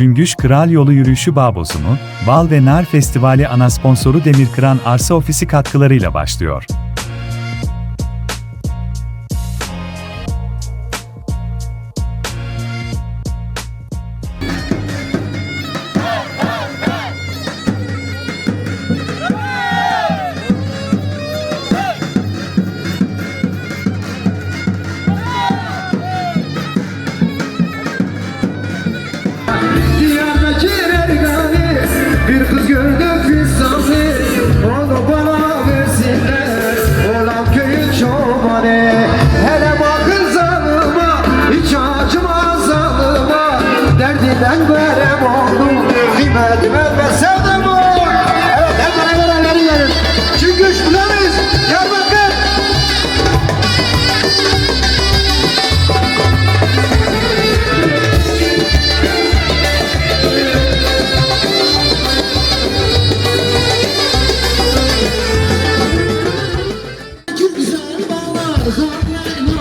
Cümbüş Kral Yolu Yürüyüşü Babozunu, Bal ve Nar Festivali ana sponsoru Demirkıran Arsa Ofisi katkılarıyla başlıyor. Hot night,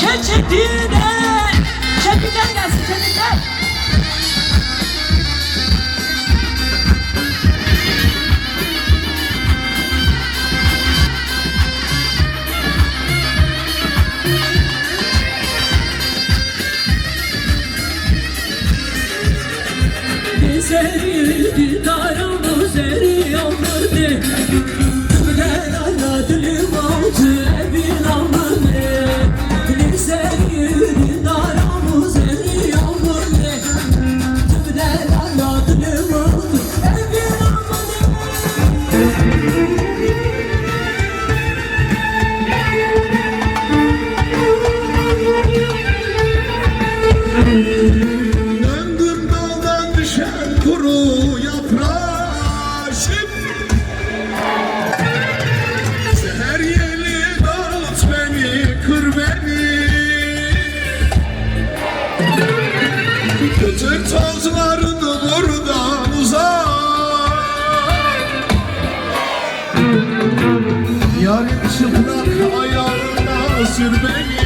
Keçidine Kepiden gelsin kepiden Götür tozlarını buradan uzak. Yarın çıplak ayağına sür beni.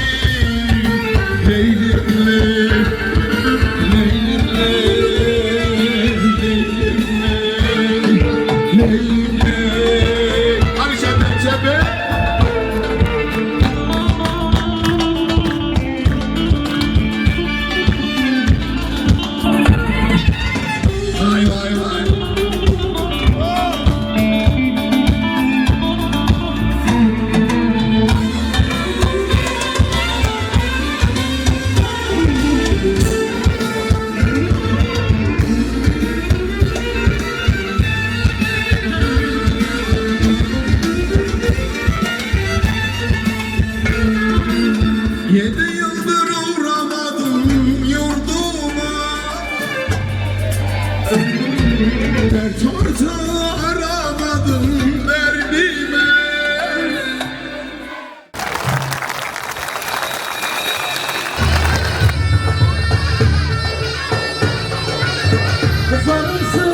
Johnny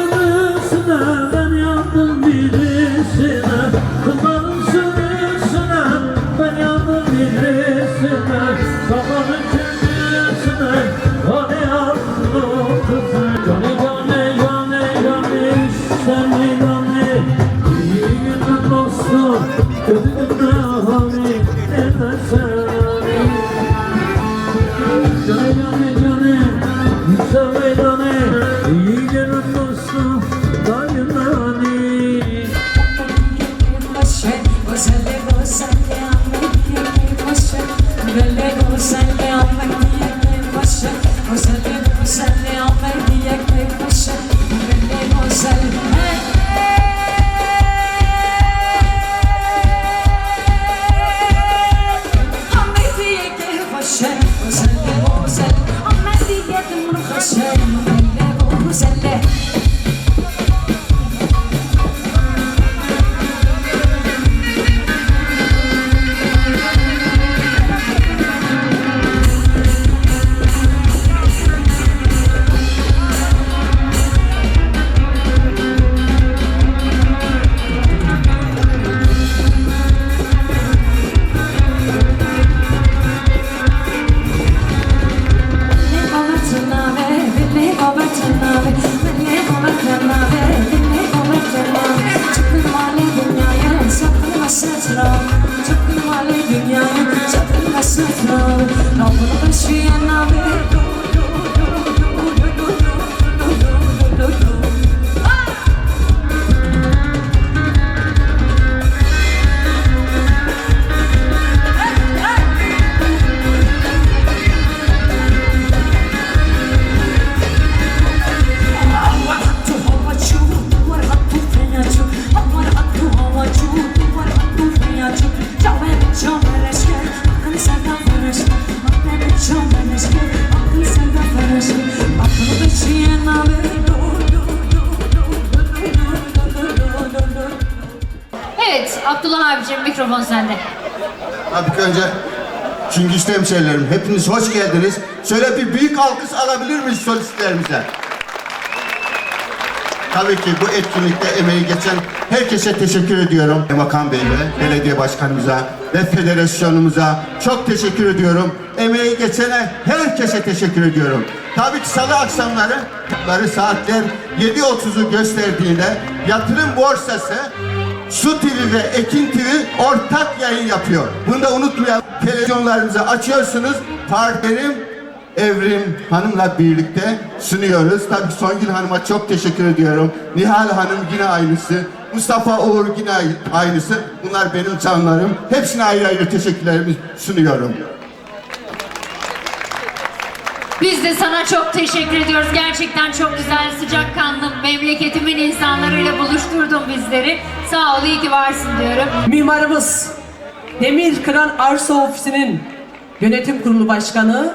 너보다 취한 나를 Evet, Abdullah abicim mikrofon sende. Tabii önce Çingişli hemşehrilerim hepiniz hoş geldiniz. Şöyle bir büyük alkış alabilir miyiz solistlerimize? Tabii ki bu etkinlikte emeği geçen herkese teşekkür ediyorum. Bakan Bey'e, belediye başkanımıza ve federasyonumuza çok teşekkür ediyorum. Emeği geçene herkese teşekkür ediyorum. Tabii ki salı akşamları ları saatler 7.30'u gösterdiğinde yatırım borsası Su TV ve Ekin TV ortak yayın yapıyor. Bunu da unutmayalım. Televizyonlarınızı açıyorsunuz. Partnerim Evrim Hanım'la birlikte sunuyoruz. Tabii Songül Hanım'a çok teşekkür ediyorum. Nihal Hanım yine aynısı. Mustafa Uğur yine aynısı. Bunlar benim canlarım. Hepsine ayrı ayrı teşekkürlerimi sunuyorum. Biz de sana çok teşekkür ediyoruz. Gerçekten çok güzel, sıcakkanlı, memleketimin insanlarıyla buluşturdun bizleri. Sağ ol, iyi ki varsın diyorum. Mimarımız Demir Kıran Arsa Ofisi'nin yönetim kurulu başkanı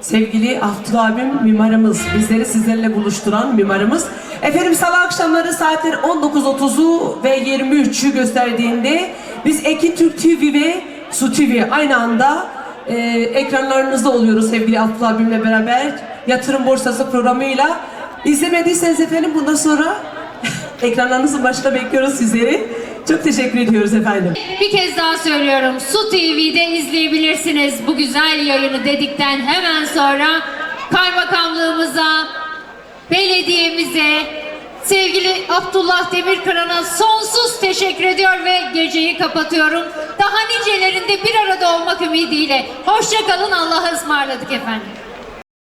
sevgili Abdullah abim mimarımız bizleri sizlerle buluşturan mimarımız. Efendim salı akşamları saatler 19.30'u ve 23'ü gösterdiğinde biz Ekin Türk TV ve Su TV aynı anda e, ekranlarınızda oluyoruz sevgili Abdullah abimle beraber yatırım borsası programıyla. İzlemediyseniz efendim bundan sonra ekranlarınızın başında bekliyoruz sizleri. Çok teşekkür ediyoruz efendim. Bir kez daha söylüyorum. Su TV'de izleyebilirsiniz bu güzel yayını dedikten hemen sonra kaymakamlığımıza, belediyemize, sevgili Abdullah Demirkıran'a sonsuz teşekkür ediyor ve geceyi kapatıyorum. Daha nicelerinde bir arada olmak ümidiyle. Hoşçakalın, Allah'a ısmarladık efendim.